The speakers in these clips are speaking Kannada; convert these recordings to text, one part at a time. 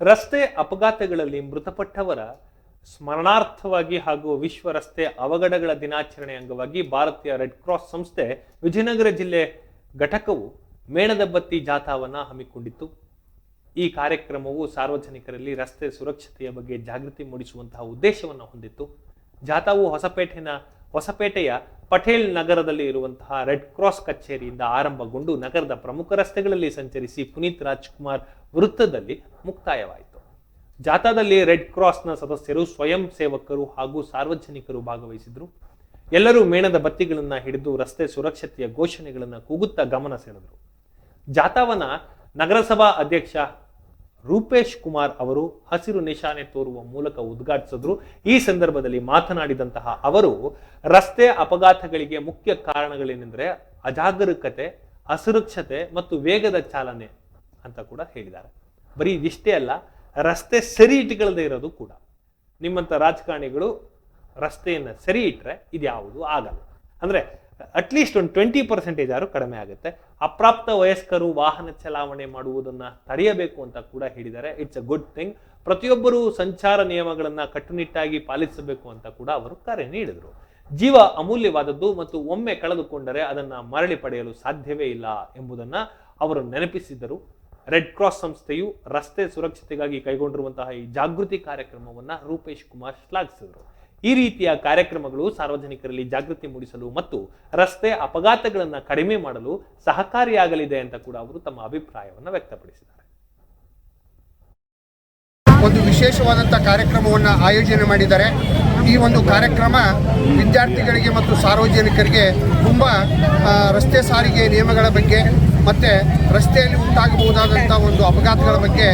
ರಸ್ತೆ ಅಪಘಾತಗಳಲ್ಲಿ ಮೃತಪಟ್ಟವರ ಸ್ಮರಣಾರ್ಥವಾಗಿ ಹಾಗೂ ವಿಶ್ವ ರಸ್ತೆ ಅವಘಡಗಳ ದಿನಾಚರಣೆ ಅಂಗವಾಗಿ ಭಾರತೀಯ ರೆಡ್ ಕ್ರಾಸ್ ಸಂಸ್ಥೆ ವಿಜಯನಗರ ಜಿಲ್ಲೆ ಘಟಕವು ಮೇಣದ ಬತ್ತಿ ಜಾಥಾವನ್ನ ಹಮ್ಮಿಕೊಂಡಿತ್ತು. ಈ ಕಾರ್ಯಕ್ರಮವು ಸಾರ್ವಜನಿಕರಲ್ಲಿ ರಸ್ತೆ ಸುರಕ್ಷತೆಯ ಬಗ್ಗೆ ಜಾಗೃತಿ ಮೂಡಿಸುವಂತಹ ಉದ್ದೇಶವನ್ನು ಹೊಂದಿತ್ತು. ಜಾಥಾವು ಹೊಸಪೇಟೆನ ಹೊಸಪೇಟೆಯ ಪಟೇಲ್ ನಗರದಲ್ಲಿ ಇರುವಂತಹ ರೆಡ್ ಕ್ರಾಸ್ ಕಚೇರಿಯಿಂದ ಆರಂಭಗೊಂಡು ನಗರದ ಪ್ರಮುಖ ರಸ್ತೆಗಳಲ್ಲಿ ಸಂಚರಿಸಿ ಪುನೀತ್ ರಾಜ್ಕುಮಾರ್ ವೃತ್ತದಲ್ಲಿ ಮುಕ್ತಾಯವಾಯಿತು. ಜಾಥಾದಲ್ಲಿ ರೆಡ್ ಕ್ರಾಸ್ನ ಸದಸ್ಯರು ಸ್ವಯಂ ಸೇವಕರು ಹಾಗೂ ಸಾರ್ವಜನಿಕರು ಭಾಗವಹಿಸಿದ್ರು. ಎಲ್ಲರೂ ಮೇಣದ ಬತ್ತಿಗಳನ್ನು ಹಿಡಿದು ರಸ್ತೆ ಸುರಕ್ಷತೆಯ ಘೋಷಣೆಗಳನ್ನ ಕೂಗುತ್ತಾ ಗಮನ ಸೆಳೆದರು. ಜಾಥಾವನ್ನ ನಗರಸಭಾ ಅಧ್ಯಕ್ಷ ರೂಪೇಶ್ ಕುಮಾರ್ ಅವರು ಹಸಿರು ನಿಶಾನೆ ತೋರುವ ಮೂಲಕ ಉದ್ಘಾಟಿಸಿದ್ರು. ಈ ಸಂದರ್ಭದಲ್ಲಿ ಮಾತನಾಡಿದಂತಹ ಅವರು, ರಸ್ತೆ ಅಪಘಾತಗಳಿಗೆ ಮುಖ್ಯ ಕಾರಣಗಳೇನೆಂದರೆ ಅಜಾಗರೂಕತೆ, ಅಸುರಕ್ಷತೆ ಮತ್ತು ವೇಗದ ಚಾಲನೆ ಅಂತ ಕೂಡ ಹೇಳಿದ್ದಾರೆ. ಬರೀ ಇದಿಷ್ಟೇ ಅಲ್ಲ, ರಸ್ತೆ ಸರಿ ಇಟ್ಕೊಳ್ಳದೆ ಇರೋದು ಕೂಡ. ನಿಮ್ಮಂಥ ರಾಜಕಾರಣಿಗಳು ರಸ್ತೆಯನ್ನು ಸರಿ ಇಟ್ಟರೆ ಇದ್ಯಾವುದು ಆಗಲ್ಲ. ಅಂದರೆ ಅಟ್ಲೀಸ್ಟ್ ಒಂದು ಟ್ವೆಂಟಿ ಪರ್ಸೆಂಟೇಜ್ ಆದರೂ ಕಡಿಮೆ ಆಗುತ್ತೆ. ಅಪ್ರಾಪ್ತ ವಯಸ್ಕರು ವಾಹನ ಚಲಾವಣೆ ಮಾಡುವುದನ್ನು ತಡೆಯಬೇಕು ಅಂತ ಕೂಡ ಹೇಳಿದ್ದಾರೆ. ಇಟ್ಸ್ ಅ ಗುಡ್ ಥಿಂಗ್ ಪ್ರತಿಯೊಬ್ಬರೂ ಸಂಚಾರ ನಿಯಮಗಳನ್ನು ಕಟ್ಟುನಿಟ್ಟಾಗಿ ಪಾಲಿಸಬೇಕು ಅಂತ ಕೂಡ ಅವರು ಕರೆ ನೀಡಿದರು. ಜೀವ ಅಮೂಲ್ಯವಾದದ್ದು ಮತ್ತು ಒಮ್ಮೆ ಕಳೆದುಕೊಂಡರೆ ಅದನ್ನು ಮರಳಿ ಪಡೆಯಲು ಸಾಧ್ಯವೇ ಇಲ್ಲ ಎಂಬುದನ್ನ ಅವರು ನೆನಪಿಸಿದರು ರೆಡ್ ಕ್ರಾಸ್ ಸಂಸ್ಥೆಯು ರಸ್ತೆ ಸುರಕ್ಷತೆಗಾಗಿ ಕೈಗೊಂಡಿರುವಂತಹ ಈ ಜಾಗೃತಿ ಕಾರ್ಯಕ್ರಮವನ್ನು ರೂಪೇಶ್ ಕುಮಾರ್ ಶ್ಲಾಘಿಸಿದರು. ಈ ರೀತಿಯ ಕಾರ್ಯಕ್ರಮಗಳು ಸಾರ್ವಜನಿಕರಲ್ಲಿ ಜಾಗೃತಿ ಮೂಡಿಸಲು ಮತ್ತು ರಸ್ತೆ ಅಪಘಾತಗಳನ್ನು ಕಡಿಮೆ ಮಾಡಲು ಸಹಕಾರಿಯಾಗಲಿದೆ ಅಂತ ಕೂಡ ಅವರು ತಮ್ಮ ಅಭಿಪ್ರಾಯವನ್ನು ವ್ಯಕ್ತಪಡಿಸಿದ್ದಾರೆ. ಒಂದು ವಿಶೇಷವಾದಂಥ ಕಾರ್ಯಕ್ರಮವನ್ನು ಆಯೋಜನೆ ಮಾಡಿದ್ದಾರೆ. ಈ ಒಂದು ಕಾರ್ಯಕ್ರಮ ವಿದ್ಯಾರ್ಥಿಗಳಿಗೆ ಮತ್ತು ಸಾರ್ವಜನಿಕರಿಗೆ ತುಂಬ ರಸ್ತೆ ಸಾರಿಗೆ ನಿಯಮಗಳ ಬಗ್ಗೆ ಮತ್ತು ರಸ್ತೆಯಲ್ಲಿ ಉಂಟಾಗಬಹುದಾದಂಥ ಒಂದು ಅಪಘಾತಗಳ ಬಗ್ಗೆ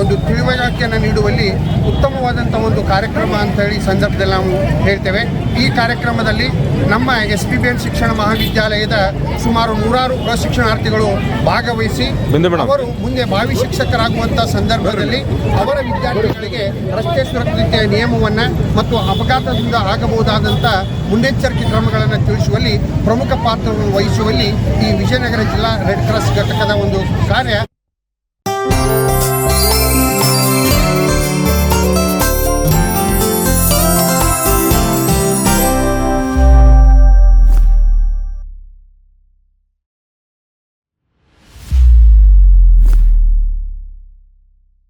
ಒಂದು ತಿಳುವಳಿಕೆಯನ್ನು ನೀಡುವಲ್ಲಿ ಉತ್ತಮವಾದಂಥ ಒಂದು ಕಾರ್ಯಕ್ರಮ ಅಂತ ಹೇಳಿ ಸಂದರ್ಭದಲ್ಲಿ ನಾವು ಹೇಳ್ತೇವೆ. ಈ ಕಾರ್ಯಕ್ರಮದಲ್ಲಿ ನಮ್ಮ ಎಸ್ ಪಿ ಬಿ ಎನ್ ಶಿಕ್ಷಣ ಮಹಾವಿದ್ಯಾಲಯದ ಸುಮಾರು ನೂರಾರು ಪ್ರಶಿಕ್ಷಣಾರ್ಥಿಗಳು ಭಾಗವಹಿಸಿ ಅವರು ಮುಂದೆ ಭಾವಿ ಶಿಕ್ಷಕರಾಗುವಂಥ ಸಂದರ್ಭದಲ್ಲಿ ಅವರ ವಿದ್ಯಾರ್ಥಿಗಳಿಗೆ ರಸ್ತೆ ಸುರಕ್ಷತೆಯ ನಿಯಮವನ್ನು ಮತ್ತು ಅಪಘಾತದಿಂದ ಆಗಬಹುದಾದಂಥ ಮುನ್ನೆಚ್ಚರಿಕೆ ಕ್ರಮಗಳನ್ನು ತಿಳಿಸುವಲ್ಲಿ ಪ್ರಮುಖ ಪಾತ್ರವನ್ನು ವಹಿಸುವಲ್ಲಿ ಈ ವಿಜಯನಗರ ಜಿಲ್ಲಾ ರೆಡ್ ಕ್ರಾಸ್ ಘಟಕದ ಒಂದು ಕಾರ್ಯ